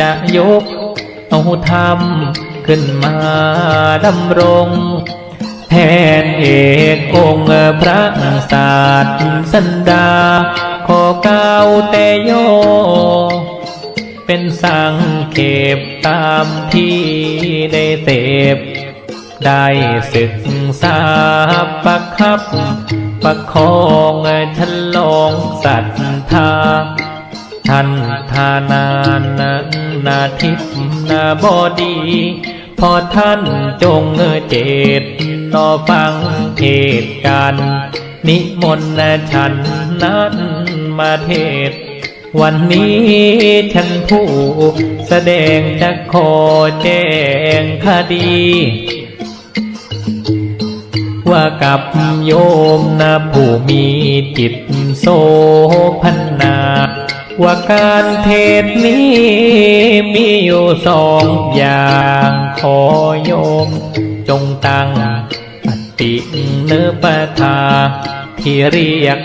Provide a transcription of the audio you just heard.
จะยกเอาธรรมขึ้นมาดำรง แทนเอกองค์พระศาสสันดา ขอเก้าแต่โย เป็นสังเก็บตามที่ได้เสพได้ศึกษาประคับ ประคองฉันลองศรัทธา ท่านทานานนาทิพนาบอดี พอท่านจงเจตนอฟังเหตุการณ์นิมนต์ฉันนั้นมาเทศ วันนี้ฉันผู้แสดงจะขอแจ้งคดี ว่ากับโยมนะผู้มีจิตโสพันนา ว่าการเทศนี้มีอยู่สองอย่างขอโยม จงตั้งปฏิเนปทาที่เรียก